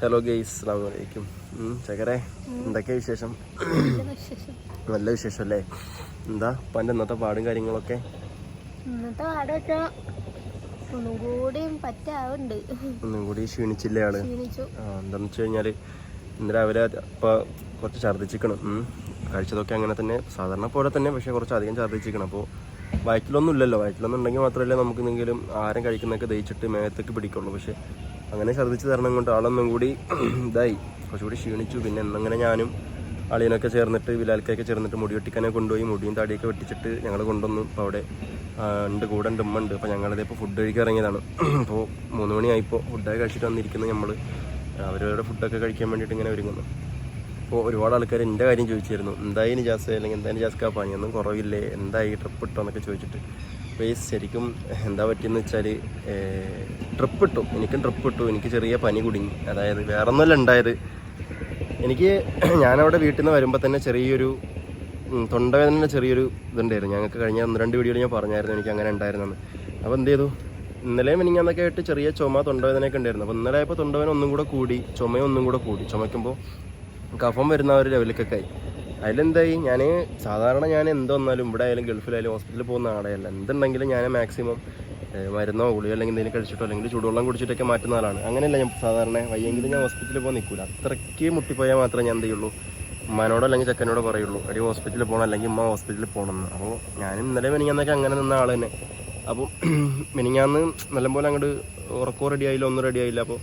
Hello guys അസ്സാം വലൈക്കും ചക്കരെ എന്തൊക്കെ വിശേഷം? നല്ല വിശേഷം. അല്ലേ എന്താ പണ്ട് ഇന്നത്തെ പാടും കാര്യങ്ങളൊക്കെ? ഇന്നത്തെ പാടൊക്കെ ഒന്നും കൂടിയും പറ്റാവുണ്ട്. ഒന്നും കൂടി ക്ഷീണിച്ചില്ലേ ആൾ? എന്താന്ന് വെച്ച് കഴിഞ്ഞാൽ ഇന്ന് രാവിലെ ഇപ്പൊ കുറച്ച് ഛർദ്ദിച്ചിക്കണം. കഴിച്ചതൊക്കെ അങ്ങനെ തന്നെ സാധാരണ പോലെ തന്നെ പക്ഷെ കുറച്ച് അധികം ഛർദ്ദിച്ചിക്കണം അപ്പോൾ വയറ്റിലൊന്നും ഇല്ലല്ലോ. വയറ്റിലൊന്നും ഉണ്ടെങ്കിൽ മാത്രമല്ലേ നമുക്ക് എന്തെങ്കിലും ആഹാരം കഴിക്കുന്നതൊക്കെ ദഹിച്ചിട്ട് മേത്തേക്ക് പിടിക്കുള്ളൂ. പക്ഷേ അങ്ങനെ ഛർദ്ദിച്ച് തരണം കൊണ്ട് ആളൊന്നും കൂടി ഇതായി. കുറച്ചുകൂടി ക്ഷീണിച്ചു. പിന്നെ എന്നങ്ങനെ ഞാനും അളിയനൊക്കെ ചേർന്നിട്ട് വിലാൽക്കൊക്കെ ചേർന്നിട്ട് മുടി വെട്ടിക്കാനെ കൊണ്ടുപോയി. മുടിയും താടിയൊക്കെ വെട്ടിച്ചിട്ട് ഞങ്ങൾ കൊണ്ടുവന്നു. അപ്പോൾ അവിടെ ഉണ്ട് കൂടെ ഉണ്ട് ഉമ്മ ഉണ്ട്. അപ്പോൾ ഞങ്ങളിതേ ഇപ്പോൾ ഫുഡ് കഴിക്കാൻ ഇറങ്ങിയതാണ്. അപ്പോൾ മൂന്ന് മണിയായിപ്പോൾ ഫുഡൊക്കെ കഴിച്ചിട്ട് വന്നിരിക്കുന്നത് നമ്മൾ അവരവരുടെ ഫുഡൊക്കെ കഴിക്കാൻ വേണ്ടിയിട്ട് ഇങ്ങനെ ഒരുങ്ങുന്നു. അപ്പോൾ ഒരുപാട് ആൾക്കാർ എന്റെ കാര്യം ചോദിച്ചിരുന്നു. എന്തായി നിജാസ്? അല്ലെങ്കിൽ എന്തായാലും ജാസ്ക പണിയൊന്നും കുറവില്ലേ? എന്തായി? ട്രിപ്പ് ഇട്ടോ എന്നൊക്കെ ചോദിച്ചിട്ട്. ഈ ശരിക്കും എന്താ പറ്റിയെന്ന് വെച്ചാൽ ട്രിപ്പ് ഇട്ടു. എനിക്കും ട്രിപ്പ് ഇട്ടു. എനിക്ക് ചെറിയ പനി കുടുങ്ങി. അതായത് വേറെ ഒന്നുമല്ല ഉണ്ടായത്. എനിക്ക് ഞാനവിടെ വീട്ടിൽ നിന്ന് വരുമ്പോൾ തന്നെ ചെറിയൊരു തൊണ്ടവേദന ചെറിയൊരു ഇതുണ്ടായിരുന്നു. ഞങ്ങൾക്ക് കഴിഞ്ഞ ഒന്ന് രണ്ട് വീഡിയോയിൽ ഞാൻ പറഞ്ഞായിരുന്നു എനിക്ക് അങ്ങനെ ഉണ്ടായിരുന്നെന്ന്. അപ്പോൾ എന്ത് ചെയ്തു? ഇന്നലെയും എനിക്ക് അന്നൊക്കെ ആയിട്ട് ചെറിയ ചുമ തൊണ്ടവേദനയൊക്കെ ഉണ്ടായിരുന്നു. അപ്പോൾ ഇന്നലെ ആയപ്പോൾ തൊണ്ടവേദന ഒന്നും കൂടെ കൂടി ചുമയും ഒന്നും കൂടെ കൂടി. ചുമയ്ക്കുമ്പോൾ കഫം വരുന്ന ഒരു ലെവലിലേക്കൊക്കെ ആയി. അതിലെന്തായി? ഞാൻ സാധാരണ ഞാൻ എന്തൊന്നാലും ഇവിടെ ആയാലും ഗൾഫിലായാലും ഹോസ്പിറ്റലിൽ പോകുന്ന ആളെയല്ല. എന്തുണ്ടെങ്കിലും ഞാൻ മാക്സിമം മരുന്നോ ഗുളിയോ അല്ലെങ്കിൽ എന്തെങ്കിലും കഴിച്ചിട്ടോ അല്ലെങ്കിൽ ചൂടുവെള്ളം കുടിച്ചിട്ടൊക്കെ മാറ്റുന്ന ആളാണ്. അങ്ങനെയല്ല ഞാൻ സാധാരണ വയ്യെങ്കിലും ഞാൻ ഹോസ്പിറ്റലിൽ പോകാൻ നിൽക്കില്ല അത്രയ്ക്ക് മുട്ടിപ്പോയാൽ മാത്രമേ ഞാൻ എന്ത് ചെയ്യുള്ളൂ അല്ലെങ്കിൽ ചെക്കനോട് പറയുള്ളൂ. അടി ഹോസ്പിറ്റലിൽ പോകണം അല്ലെങ്കിൽ ഉമ്മ ഹോസ്പിറ്റലിൽ പോകണം എന്ന് അപ്പോൾ ഞാൻ ഇന്നലെ മിനിങ്ങാന്നൊക്കെ അങ്ങനെ നിന്ന ആൾ തന്നെ. അപ്പോൾ മിനിങ്ങാന്ന് നല്ലപോലെ അങ്ങോട്ട് ഉറക്കോ റെഡി ആയില്ല ഒന്നും റെഡി ആയില്ല. അപ്പോൾ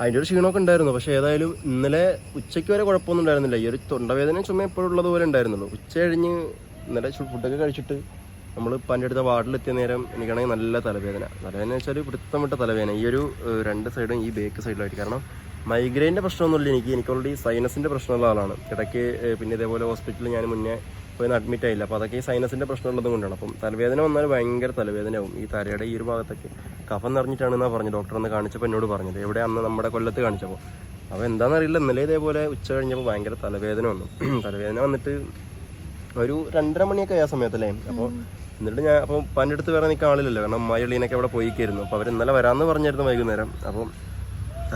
അതിന്റെ ഒരു ക്ഷീണമൊക്കെ ഉണ്ടായിരുന്നു. പക്ഷേ ഏതായാലും ഇന്നലെ ഉച്ചയ്ക്ക് വരെ കുഴപ്പമൊന്നും ഉണ്ടായിരുന്നില്ല. ഈ ഒരു തൊണ്ടവേദന ചുമ എപ്പോഴും ഉള്ളതുപോലെ ഉണ്ടായിരുന്നുള്ളൂ. ഉച്ച കഴിഞ്ഞ് ഇന്നലെ ഫുഡൊക്കെ കഴിച്ചിട്ട് നമ്മൾ പന്റെ അടുത്ത വാർഡിലെത്തിയ നേരം എനിക്കാണെങ്കിൽ നല്ല തലവേദന. തലവേദന വെച്ചാൽ പിടുത്തം വിട്ട തലവേദന. ഈ ഒരു രണ്ട് സൈഡും ഈ ബേക്ക് സൈഡിലായിട്ട് കാരണം മൈഗ്രെയിന്റെ പ്രശ്നമൊന്നുമില്ല. എനിക്ക് എനിക്ക് ഓൾറെഡി സൈനസിന്റെ പ്രശ്നമുള്ള ആളാണ്. ഇടയ്ക്ക് പിന്നെ ഇതേപോലെ ഹോസ്പിറ്റലിൽ ഞാൻ മുന്നേ പോയി അഡ്മിറ്റ് ആയില്ല. അപ്പോൾ അതൊക്കെ ഈ സൈനസിന്റെ പ്രശ്നമുള്ളത് കൊണ്ടാണ്. അപ്പം തലവേദന വന്നാൽ ഭയങ്കര തലവേദനയാവും ഈ തലയുടെ ഈ ഒരു ഭാഗത്തൊക്കെ. കഫം നിറഞ്ഞിട്ടാണെന്നാണ് പറഞ്ഞു ഡോക്ടർ ഒന്ന് കാണിച്ചപ്പോൾ എന്നോട് പറഞ്ഞത്. എവിടെ അന്ന് നമ്മുടെ കൊല്ലത്ത് കാണിച്ചപ്പോൾ അപ്പോൾ എന്താണെന്നറിയില്ല ഇന്നലെ ഇതേപോലെ ഉച്ച കഴിഞ്ഞപ്പോൾ ഭയങ്കര തലവേദന വന്നു. തലവേദന വന്നിട്ട് ഒരു രണ്ടര മണിയൊക്കെ ആയ സമയത്തല്ലേ? അപ്പോൾ എന്നിട്ട് ഞാൻ അപ്പോൾ പന്റെ അടുത്ത് വേറെ നിൽക്കാൻ ആളില്ലല്ലോ. കാരണം മയളീനൊക്കെ അവിടെ പോയിക്കായിരുന്നു അപ്പോൾ അവർ ഇന്നലെ വരാമെന്ന് പറഞ്ഞായിരുന്നു വൈകുന്നേരം. അപ്പം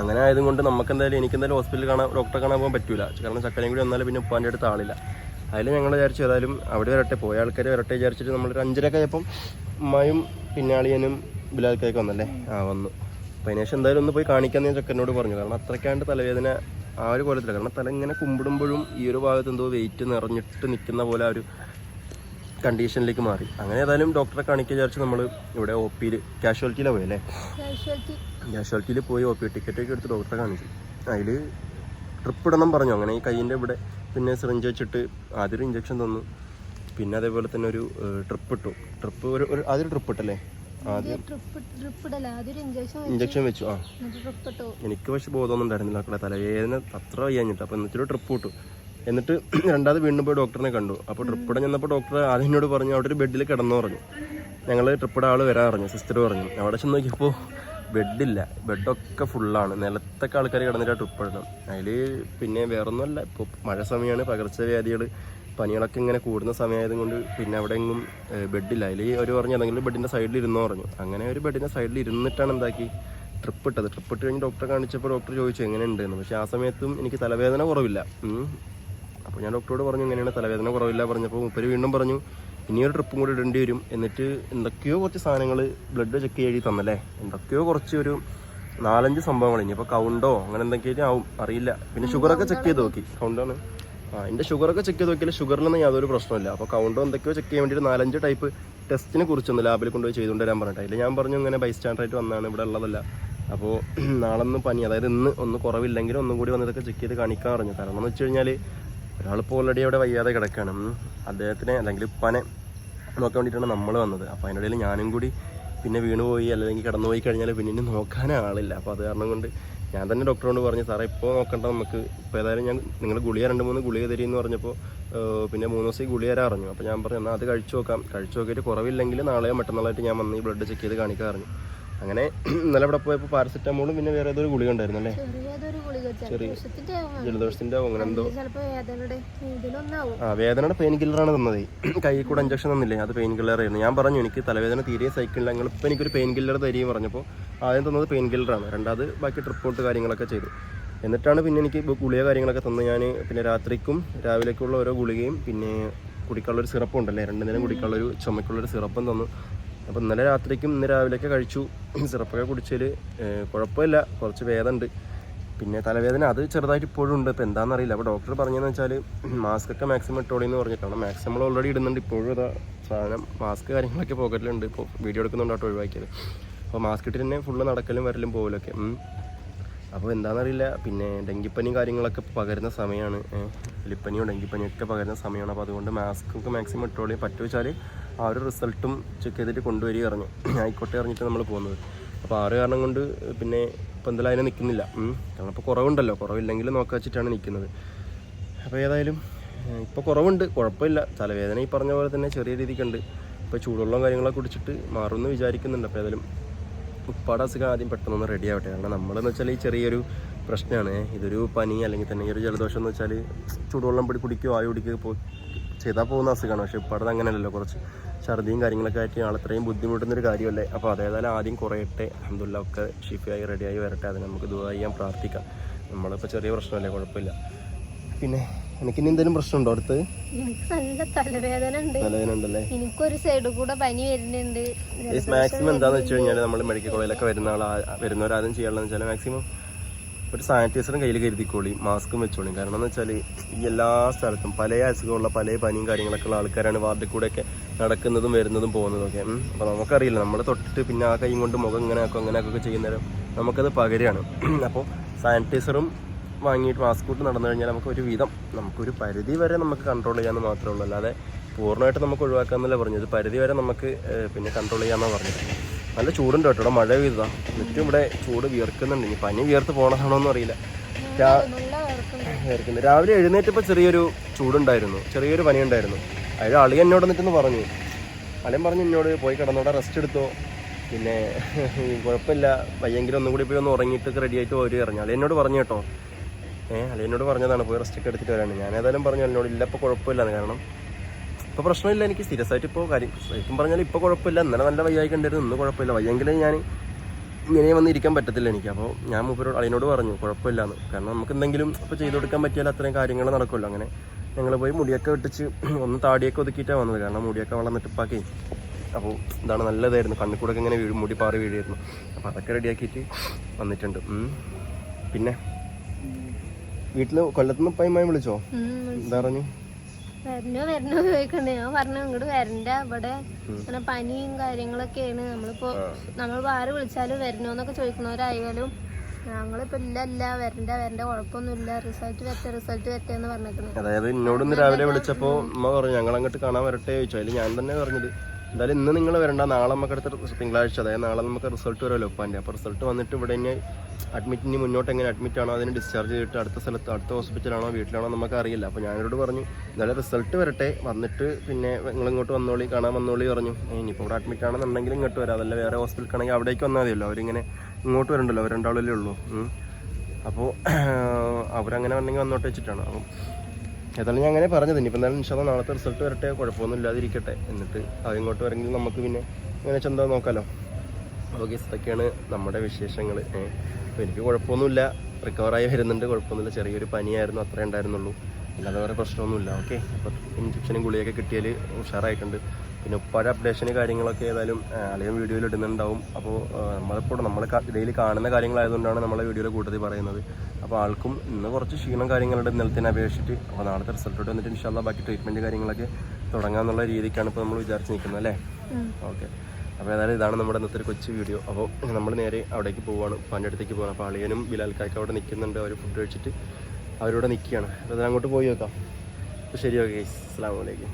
അങ്ങനെ ആയതുകൊണ്ട് നമുക്ക് എന്തായാലും എനിക്ക് എന്തായാലും ഹോസ്പിറ്റലിൽ കാണാൻ ഡോക്ടറെ കാണാൻ പോകാൻ പറ്റൂല. കാരണം ചക്കനെയും കൂടി വന്നാലും പിന്നെ ഉപ്പാന്റെ അടുത്ത് ആളില്ല. അതിൽ ഞങ്ങൾ വിചാരിച്ചു ഏതായാലും അവിടെ വരട്ടെ പോയ ആൾക്കാർ വരട്ടെ വിചാരിച്ചിട്ട് നമ്മളൊരു അഞ്ചരയൊക്കെ ആയപ്പം ഉമ്മയും പിന്നാളിയനും ബിലാൽക്കൊക്കെ വന്നല്ലേ? ആ വന്നു. അപ്പോൾ അതിന് എന്തായാലും ഒന്ന് പോയി കാണിക്കാമെന്ന് ഞാൻ ചെക്കനോട് പറഞ്ഞു. കാരണം അത്രയ്ക്കാണ്ട് തലവേദന ആ ഒരു കോലത്തില്ല കാരണം തല ഇങ്ങനെ കുമ്പിടുമ്പോഴും ഈ ഒരു ഭാഗത്ത് എന്തോ വെയിറ്റ് നിറഞ്ഞിട്ട് നിൽക്കുന്ന പോലെ ആ ഒരു കണ്ടീഷനിലേക്ക് മാറി. അങ്ങനെ ഏതായാലും ഡോക്ടറെ കാണിക്കാൻ വിചാരിച്ച് നമ്മൾ ഇവിടെ ഒ പിയിൽ കാഷ്വാലിറ്റിയിലാണ് പോയല്ലേ കാഷ്വാലിറ്റി കാഷ്വാലിറ്റിയിൽ പോയി ഒ പി ടിക്കറ്റൊക്കെ എടുത്ത് ഡോക്ടറെ കാണിച്ചു. അതിൽ ട്രിപ്പ് ഇടണം പറഞ്ഞു. അങ്ങനെ ഈ കയ്യിന്റെ ഇവിടെ പിന്നെ സിറിഞ്ച് വെച്ചിട്ട് ആദ്യം ഇഞ്ചക്ഷൻ തന്നു. പിന്നെ അതേപോലെ തന്നെ ഒരു ട്രിപ്പ് ഇട്ടു. ട്രിപ്പ് ഒരു ഒരു ആദ്യം ട്രിപ്പ് ഇട്ടല്ലേ? ആദ്യം. ഇഞ്ചക്ഷൻ വെച്ചു ആ. എന്നിട്ട് എനിക്ക് പക്ഷെ ബോധമൊന്നും ഉണ്ടായിരുന്നില്ല മക്കളെ തലവേദന അത്ര വയ്യാഞ്ഞിട്ട്. അപ്പോൾ എന്നിട്ടൊരു ട്രിപ്പ് ഇട്ടു. എന്നിട്ട് രണ്ടാമത് വീണ്ടും പോയി ഡോക്ടറിനെ കണ്ടു. അപ്പോൾ ട്രിപ്പിടെ ചെന്നപ്പോ ചെന്നപ്പോൾ ഡോക്ടർ ആദ്യം എന്നോട് പറഞ്ഞു അവിടെ ഒരു ബെഡിൽ കിടന്നു പറഞ്ഞു. ഞങ്ങൾ ട്രിപ്പിടെ ആൾ വരാൻ പറഞ്ഞു സിസ്റ്റർ പറഞ്ഞു. അവിടെ ചെന്ന് നോക്കിയപ്പോൾ ബെഡില്ല ബെഡൊക്കെ ഫുള്ളാണ് നിലത്തൊക്കെ ആൾക്കാർ കിടന്നിട്ട് ട്രിപ്പ് ഇടണം. അതിൽ പിന്നെ വേറൊന്നുമല്ല. ഇപ്പോൾ മഴ സമയമാണ് പകർച്ചവ്യാധികൾ പനികളൊക്കെ ഇങ്ങനെ കൂടുന്ന സമയമായത് കൊണ്ട് പിന്നെ അവിടെ എങ്ങും ബെഡില്ല. അതിൽ അവർ പറഞ്ഞു ഏതെങ്കിലും ബെഡിന്റെ സൈഡിൽ ഇരുന്നോ പറഞ്ഞു. അങ്ങനെ ഒരു ബെഡിന്റെ സൈഡിൽ ഇരുന്നിട്ടാണ് എന്താക്കി? ട്രിപ്പ് ഇട്ടത്. ട്രിപ്പ് ഇട്ട് കഴിഞ്ഞ് ഡോക്ടറെ കാണിച്ചപ്പോൾ ഡോക്ടർ ചോദിച്ചു എന്ന്. പക്ഷേ ആ സമയത്തും എനിക്ക് തലവേദന കുറവില്ല. അപ്പോൾ ഞാൻ ഡോക്ടറോട് പറഞ്ഞു ഇങ്ങനെയാണ് തലവേദന കുറവില്ല? പറഞ്ഞപ്പോൾ മുപ്പര് വീണ്ടും പറഞ്ഞു ഇനിയൊരു ട്രിപ്പും കൂടി ഇടേണ്ടി വരും. എന്നിട്ട് എന്തൊക്കെയോ കുറച്ച് സാധനങ്ങൾ ബ്ലഡ് ചെക്ക് ചെയ്ത് തന്നല്ലേ? എന്തൊക്കെയോ കുറച്ച് ഒരു നാലഞ്ച് സംഭവങ്ങൾ ഇനിയിപ്പോൾ കൗണ്ടോ അങ്ങനെ എന്തൊക്കെയായിട്ടും ആവും? അറിയില്ല. പിന്നെ ഷുഗറൊക്കെ ചെക്ക് ചെയ്ത് നോക്കി. കൗണ്ടാണ് ആ എന്റെ ഷുഗറൊക്കെ ചെക്ക് ചെയ്ത് നോക്കിയാൽ ഷുഗറിനൊന്നും യാതൊരു പ്രശ്നമില്ല അപ്പോൾ കൗണ്ടോ എന്തൊക്കെയോ ചെക്ക് ചെയ്യാൻ വേണ്ടിയിട്ട് നാലഞ്ച് ടൈപ്പ് ടെസ്റ്റിനെ കുറിച്ചൊന്ന് ലാബിൽ കൊണ്ടുപോയി ചെയ്തുകൊണ്ട് വരാൻ പറഞ്ഞിട്ട്. അതിൽ ഞാൻ പറഞ്ഞു ഇങ്ങനെ ബൈ സ്റ്റാൻഡറായിട്ട് വന്നാണ് ഇവിടെ ഉള്ളതല്ല. അപ്പോൾ നാളെ ഒന്ന് പനി അതായത് ഇന്ന് ഒന്ന് കുറവില്ലെങ്കിലും ഒന്നും കൂടി വന്നതൊക്കെ ചെക്ക് ചെയ്ത് കാണിക്കാൻ പറഞ്ഞു. കാരണം എന്ന് വെച്ച് കഴിഞ്ഞാൽ ഒരാളിപ്പോൾ ഓൾറെഡി അവിടെ വയ്യാതെ കിടക്കുകയാണ്. അദ്ദേഹത്തിനെ അല്ലെങ്കിൽ പനെ നോക്കാൻ വേണ്ടിയിട്ടാണ് നമ്മൾ വന്നത്. അപ്പോൾ അതിനിടയിൽ ഞാനും കൂടി പിന്നെ വീണുപോയി അല്ലെങ്കിൽ കിടന്നുപോയി കഴിഞ്ഞാൽ പിന്നെ ഇനി നോക്കാൻ ആളില്ല അപ്പോൾ അത് കാരണം കൊണ്ട് ഞാൻ തന്നെ ഡോക്ടറോട് പറഞ്ഞു സാറേ ഇപ്പോൾ നോക്കണ്ട നമുക്ക്. ഇപ്പോൾ ഏതായാലും ഞാൻ നിങ്ങൾ ഗുളിക രണ്ട് മൂന്ന് ഗുളിക തരുമെന്ന് പറഞ്ഞപ്പോൾ പിന്നെ മൂന്ന് ദിവസം ഗുളിക തരാൻ അറിഞ്ഞു അപ്പോൾ ഞാൻ പറഞ്ഞു എന്നാൽ അത് കഴിച്ചു നോക്കാം. കഴിച്ചു നോക്കിയിട്ട് കുറവില്ലെങ്കിൽ നാളെയോ മറ്റന്നാളായിട്ട് ഞാൻ വന്ന് ഈ ബ്ലഡ് ചെക്ക് ചെയ്ത് കാണിക്കാൻ പറഞ്ഞു അങ്ങനെ ഇന്നലെ ഇവിടെ പോയപ്പോൾ പാരസെറ്റാമോളും പിന്നെ വേറെ ഏതൊരു ഗുളിക ഉണ്ടായിരുന്നു അല്ലേ? ചെറിയ ജലദോഷത്തിന്റെ അങ്ങനെ എന്തോ. ആ വേദനയുടെ പെയിൻ കില്ലറാണ് തന്നത്. കൈ കൂടെ ഇഞ്ചക്ഷൻ തന്നില്ലേ? അത് പെയിൻ കില്ലറായിരുന്നു ഞാൻ പറഞ്ഞു എനിക്ക് തലവേദന തീരെ സൈക്കിളിൽ ഞങ്ങൾ ഇപ്പം എനിക്കൊരു പെയിൻ കില്ലർ തരികയും പറഞ്ഞപ്പോൾ ആദ്യം തന്നത് പെയിൻ കില്ലറാണ് രണ്ടാമത് ബാക്കി ട്രിപ്പോട്ട് കാര്യങ്ങളൊക്കെ ചെയ്തു. എന്നിട്ടാണ് പിന്നെ എനിക്ക് ഗുളിക കാര്യങ്ങളൊക്കെ തന്ന് ഞാൻ പിന്നെ രാത്രിക്കും രാവിലേക്കുള്ള ഓരോ ഗുളികയും പിന്നെ കുടിക്കാനുള്ളൊരു സിറപ്പ് ഉണ്ടല്ലേ? രണ്ടു നേരം കുടിക്കാനുള്ളൊരു ചുമക്കുള്ളൊരു സിറപ്പും തന്നു. അപ്പോൾ ഇന്നലെ രാത്രിക്കും ഇന്ന് രാവിലെയൊക്കെ കഴിച്ചു. സിറപ്പൊക്കെ കുടിച്ചതിൽ കുഴപ്പമില്ല. കുറച്ച് വേദനയുണ്ട്. പിന്നെ തലവേദന അത് ചെറുതായിട്ട് ഇപ്പോഴും ഉണ്ട്. ഇപ്പോൾ എന്താണെന്നറിയില്ല അപ്പോൾ ഡോക്ടർ പറഞ്ഞതെന്ന് വെച്ചാൽ മാസ്ക് ഒക്കെ മാക്സിമം ഇട്ടോളി എന്ന് പറഞ്ഞിട്ടാണ് മാക്സിമം നമ്മൾ ഓൾറെഡി ഇടുന്നുണ്ട്. ഇപ്പോഴും അതാ സാധനം മാസ്ക് കാര്യങ്ങളൊക്കെ പോക്കറ്റിലുണ്ട് ഇപ്പോൾ വീഡിയോ എടുക്കുന്നുണ്ടോ ഒഴിവാക്കിയത്. അപ്പോൾ മാസ്ക് ഇട്ടിട്ട് തന്നെ ഫുള്ള് നടക്കലും വരലും പോകലൊക്കെ. അപ്പോൾ എന്താണെന്നറിയില്ല പിന്നെ ഡെങ്കിപ്പനി കാര്യങ്ങളൊക്കെ പകരുന്ന സമയമാണ് എലിപ്പനിയോ ഡെങ്കിപ്പനിയോ ഒക്കെ പകരുന്ന സമയമാണ് അപ്പോൾ അതുകൊണ്ട് മാസ്ക് ഒക്കെ മാക്സിമം ഇട്ടോളി. പറ്റുവെച്ചാൽ ആ ഒരു റിസൾട്ടും ചെക്ക് ചെയ്തിട്ട് കൊണ്ടുവരിക അറിഞ്ഞു ആയിക്കോട്ടെ ഇറങ്ങിയിട്ട് നമ്മൾ പോകുന്നത്. അപ്പോൾ ആറ് കാരണം കൊണ്ട് പിന്നെ ഇപ്പം എന്തായാലും അതിനെ നിൽക്കുന്നില്ല കാരണം ഇപ്പോൾ കുറവുണ്ടല്ലോ. കുറവില്ലെങ്കിൽ നോക്കുക വെച്ചിട്ടാണ് നിൽക്കുന്നത് അപ്പോൾ ഏതായാലും ഇപ്പോൾ കുറവുണ്ട്. കുഴപ്പമില്ല. തലവേദന ഈ പറഞ്ഞ പോലെ തന്നെ ചെറിയ രീതിക്കുണ്ട് ഇപ്പോൾ ചൂടുവെള്ളം കാര്യങ്ങളൊക്കെ കുടിച്ചിട്ട് മാറുമെന്ന് വിചാരിക്കുന്നുണ്ട്. അപ്പോൾ ഏതായാലും ഉപ്പാടെ അസുഖം ആദ്യം പെട്ടെന്നൊന്ന് റെഡി ആവട്ടെ. കാരണം നമ്മളെന്ന് വെച്ചാൽ ഈ ചെറിയൊരു പ്രശ്നമാണ് ഇതൊരു പനി അല്ലെങ്കിൽ തന്നെ ഈ ഒരു ജലദോഷം എന്ന് വെച്ചാൽ ചൂടുവെള്ളം പിടി കുടിക്കുകയോ ആയി കുടിക്കുകയോ ചെയ്താൽ പോകുന്ന അസുഖമാണ് പക്ഷേ ഇപ്പം അങ്ങനെയല്ലല്ലോ. കുറച്ച് ഛർദിയും കാര്യങ്ങളൊക്കെ ആയിട്ട് ആളത്രയും ബുദ്ധിമുട്ടുന്ന ഒരു കാര്യമല്ലേ? അപ്പോൾ അതേതായാലും ആദ്യം കുറയട്ടെ. അഹമ്മദില്ല ഒക്കെ ഷിഫിയായി റെഡിയായി വരട്ടെ. അതിന് നമുക്ക് ദുബായി ചെയ്യാൻ പ്രാർത്ഥിക്കാം. നമ്മളിപ്പോൾ ചെറിയ പ്രശ്നമല്ലേ? കുഴപ്പമില്ല. പിന്നെ എനിക്കിനി എന്തെങ്കിലും പ്രശ്നമുണ്ടോ അടുത്ത്? നല്ല തലവേദന ഉണ്ട്. തലവേദന ഉണ്ടല്ലേ എനിക്കൊരു കൂടെ പനി വരുന്നുണ്ട്. മാക്സിമം എന്താന്ന് വെച്ച് കഴിഞ്ഞാൽ നമ്മൾ മെഡിക്കൽ കോളേജിലൊക്കെ വരുന്ന ആൾ വരുന്നവരാദ്യം ചെയ്യാനുള്ളതെന്ന് വെച്ചാൽ മാക്സിമം ഒരു സാനിറ്റൈസറും കയ്യിൽ കരുതിക്കോളി മാസ്കും വെച്ചോളി. കാരണം എന്ന് വെച്ചാൽ ഈ എല്ലാ സ്ഥലത്തും പല അസുഖമുള്ള പല പനിയും കാര്യങ്ങളൊക്കെ ഉള്ള ആൾക്കാരാണ് വാർഡിൽ കൂടെയൊക്കെ നടക്കുന്നതും വരുന്നതും പോകുന്നതും ഒക്കെ അപ്പോൾ നമുക്കറിയില്ല. നമ്മൾ തൊട്ടിട്ട് പിന്നെ ആ കൈ കൊണ്ട് മുഖം ഇങ്ങനെ ആക്കും അങ്ങനെ ഒക്കെ ചെയ്യുന്നേരം നമുക്കത് പകരുകയാണ് അപ്പോൾ സാനിറ്റൈസറും വാങ്ങിയിട്ട് മാസ്ക് ഇട്ട് നടന്നു കഴിഞ്ഞാൽ നമുക്ക് ഒരു വിധം നമുക്കൊരു പരിധി വരെ നമുക്ക് കൺട്രോൾ ചെയ്യാമെന്ന് മാത്രമേ ഉള്ളൂ. അല്ലാതെ പൂർണമായിട്ട് നമുക്ക് ഒഴിവാക്കാമെന്നല്ല പറഞ്ഞത്. പരിധി വരെ നമുക്ക് പിന്നെ കൺട്രോൾ ചെയ്യാമെന്നാണ് പറഞ്ഞത്. നല്ല ചൂടുണ്ട് കേട്ടോ. മഴ പെയ്തതാണ് എന്നിട്ടും ഇവിടെ ചൂട് വിയർക്കുന്നുണ്ട്. ഇനി പനി വിയർത്ത് പോകണതാണോ എന്ന് അറിയില്ല. വിയർക്കുന്നുണ്ട്. രാവിലെ എഴുന്നേറ്റപ്പോൾ ചെറിയൊരു ചൂടുണ്ടായിരുന്നു. ചെറിയൊരു പനി ഉണ്ടായിരുന്നു അതിൽ അളി എന്നോട് എന്നിട്ടെന്ന് പറഞ്ഞു. അളിയൻ പറഞ്ഞു എന്നോട് പോയി കിടന്നോടെ റെസ്റ്റ് എടുത്തോ. പിന്നെ കുഴപ്പമില്ല. വയ്യെങ്കിലും ഒന്നും കൂടി പോയി ഒന്ന് ഉറങ്ങിയിട്ടൊക്കെ റെഡിയായിട്ട് പോയി ഇറങ്ങി എന്നോട് പറഞ്ഞു കേട്ടോ. ഏഹ് അളി എന്നോട് പറഞ്ഞതാണ് പോയി റെസ്റ്റ് ഒക്കെ എടുത്തിട്ട് വരാണ് ഞാൻ ഏതായാലും പറഞ്ഞു എന്നോട് ഇല്ല ഇപ്പോൾ കുഴപ്പമില്ലാന്ന് കാരണം ഇപ്പോൾ പ്രശ്നമില്ല എനിക്ക് സീരിയസ് ആയിട്ട് ഇപ്പോൾ കാര്യം ശരിക്കും പറഞ്ഞാൽ ഇപ്പോൾ കുഴപ്പമില്ല ഇന്നലെ നല്ല വയ്യായി കണ്ടിരുന്നു ഇന്ന് കുഴപ്പമില്ല. വയ്യെങ്കിലും ഞാൻ ഇങ്ങനെ വന്ന് ഇരിക്കാൻ പറ്റത്തില്ല എനിക്ക്. അപ്പോൾ ഞാൻ മൂപ്പരോട് അതിനോട് പറഞ്ഞു കുഴപ്പമില്ലാന്ന് കാരണം നമുക്ക് എന്തെങ്കിലും ഇപ്പോൾ ചെയ്തു കൊടുക്കാൻ പറ്റിയാൽ അത്രയും കാര്യങ്ങൾ നടക്കുമല്ലോ. അങ്ങനെ ഞങ്ങൾ പോയി മുടിയൊക്കെ വെട്ടിച്ച് ഒന്ന് താടിയൊക്കെ ഒതുക്കിയിട്ടാണ് വന്നത്. കാരണം മുടിയൊക്കെ വളർന്നിട്ടിപ്പാക്കി നെട്ടിപ്പാക്കി. അപ്പോൾ ഇതാണ് നല്ലതായിരുന്നു. കണ്ണിക്കൂടൊക്കെ കൂടെ ഇങ്ങനെ വീഴും മുടി പാറി വീഴായിരുന്നു അപ്പോൾ അതൊക്കെ റെഡിയാക്കിയിട്ട് വന്നിട്ടുണ്ട്. പിന്നെ? വീട്ടിൽ കൊല്ലത്തുനിന്ന് പൈമായി വിളിച്ചോ? എന്താ പറഞ്ഞു? വരണോ വരണോ ചോദിക്കണ്ടേ. ഞാൻ പറഞ്ഞു ഇങ്ങോട്ട് വരണ്ട. ഇവിടെ അങ്ങനെ പനിയും കാര്യങ്ങളൊക്കെയാണ്. നമ്മളിപ്പോ നമ്മൾ ആര് വിളിച്ചാലും വരണോന്നൊക്കെ ചോദിക്കുന്നവരായാലും ഞങ്ങളിപ്പോ ഇല്ല ഇല്ല വരണ്ട വരണ്ട. കുഴപ്പമൊന്നുമില്ല. റിസൾട്ട് വരട്ടെ റിസൾട്ട് വരട്ടെ എന്ന് പറഞ്ഞേക്കുന്നത് അതായത് എന്നോട് ഇന്ന് രാവിലെ വിളിച്ചപ്പോ ഉമ്മ പറഞ്ഞു ഞങ്ങൾ അങ്ങോട്ട് കാണാൻ വരട്ടെ ചോദിച്ചു. അതിൽ ഞാൻ തന്നെ പറഞ്ഞത്. എന്തായാലും ഇന്ന് നിങ്ങൾ വരണ്ട നാളെ നമുക്ക് അടുത്ത തിങ്കളാഴ്ച അതായത് നാളെ നമുക്ക് റിസൾട്ട് വരുമല്ലോ ഉപ്പാന്റെ അപ്പോൾ റിസൾട്ട് വന്നിട്ട് ഇവിടെ ഇനി അഡ്മിറ്റിന് മുന്നോട്ട് എങ്ങനെ അഡ്മിറ്റ് ആണോ അതിന് ഡിസ്ചാർജ് ചെയ്തിട്ട് അടുത്ത സ്ഥലത്ത് അടുത്ത ഹോസ്പിറ്റലാണോ വീട്ടിലാണോ നമുക്ക് അറിയില്ല. അപ്പോൾ ഞാനോട് പറഞ്ഞു എന്തായാലും റിസൾട്ട് വരട്ടെ. വന്നിട്ട് പിന്നെ നിങ്ങൾ ഇങ്ങോട്ട് വന്നോളി കാണാൻ വന്നോളി പറഞ്ഞു. "ഏയ് ഇനിയിപ്പോൾ ഇവിടെ അഡ്മിറ്റ് ആണെന്നുണ്ടെങ്കിൽ ഇങ്ങോട്ട് വരാം. അതല്ല വേറെ ഹോസ്പിറ്റലിലാണെങ്കിൽ അവിടേക്ക് വന്നാൽ മതിയല്ലോ. അവരിങ്ങനെ ഇങ്ങോട്ട് വരണ്ടല്ലോ. അവർ രണ്ടാളല്ലേ ഉള്ളൂ. അപ്പോൾ അവരങ്ങനെ വന്നെങ്കിൽ വന്നോട്ട് വെച്ചിട്ടാണ്. അപ്പം ഏതായാലും ഞാൻ അങ്ങനെ പറഞ്ഞത്. ഇനിയിപ്പോൾ എന്തായാലും ഇൻഷാല്ല നാളത്തെ റിസൾട്ട് വരട്ടെ. കുഴപ്പമൊന്നും ഇല്ലാതിരിക്കട്ടെ. എന്നിട്ട് അത് ഇങ്ങോട്ട് വരെങ്കിൽ നമുക്ക് പിന്നെ ഇങ്ങനെ ചെന്താ നോക്കാമല്ലോ ഓക്കെ ഇതൊക്കെയാണ് നമ്മുടെ വിശേഷങ്ങൾ എനിക്ക് കുഴപ്പമൊന്നുമില്ല. റിക്കവറായി വരുന്നുണ്ട്. കുഴപ്പമൊന്നുമില്ല. ചെറിയൊരു പനിയായിരുന്നു. അത്രേ ഉണ്ടായിരുന്നുള്ളൂ. അല്ലാതെ വേറെ പ്രശ്നമൊന്നുമില്ല. ഓക്കെ അപ്പോൾ ഇഞ്ചക്ഷനും ഗുളിയൊക്കെ കിട്ടിയാൽ ഉഷാറായിട്ടുണ്ട്. പിന്നെ ഉപ്പാട് അപ്ഡേഷന് കാര്യങ്ങളൊക്കെ ഏതായാലും അധികം വീഡിയോയിൽ ഇടുന്നുണ്ടാവും. അപ്പോൾ നമ്മളിപ്പോൾ നമ്മൾ ഡെയിലി കാണുന്ന കാര്യങ്ങളായതുകൊണ്ടാണ് നമ്മളെ വീഡിയോയിൽ കൂട്ടത്തിൽ പറയുന്നത്. അപ്പോൾ ആൾക്കും ഇന്ന് കുറച്ച് ക്ഷീണം കാര്യങ്ങളുണ്ട് ഇന്നലത്തിനെ അപേക്ഷിച്ചിട്ട്. അപ്പോൾ നാളത്തെ റിസൾട്ടോട്ട് വന്നിട്ട് ഇൻഷാല്ല ബാക്കി ട്രീറ്റ്മെന്റ് കാര്യങ്ങളൊക്കെ തുടങ്ങാമെന്നുള്ള രീതിക്കാണ് ഇപ്പോൾ നമ്മൾ വിചാരിച്ച് നിൽക്കുന്നത് അല്ലേ? ഓക്കെ. അപ്പോൾ ഏതായാലും ഇതാണ് നമ്മുടെ ഇന്നത്തെ ഒരു കൊച്ചു വീഡിയോ അപ്പോൾ നമ്മൾ നേരെ അവിടേക്ക് പോവുകയാണ് ഉപ്പാന്റെ അടുത്തേക്ക് പോകണം അപ്പോൾ അളിയനും ബിലാൽക്കായ്ക്ക് അവിടെ നിൽക്കുന്നുണ്ട്. അവർ ഫുഡ് കഴിച്ചിട്ട് അവരോട് നിൽക്കുകയാണ്. അപ്പോൾ അതിനങ്ങോട്ട് പോയി നോക്കാം. അപ്പോൾ ശരി ഓക്കെ അസ്സാം വലൈക്കും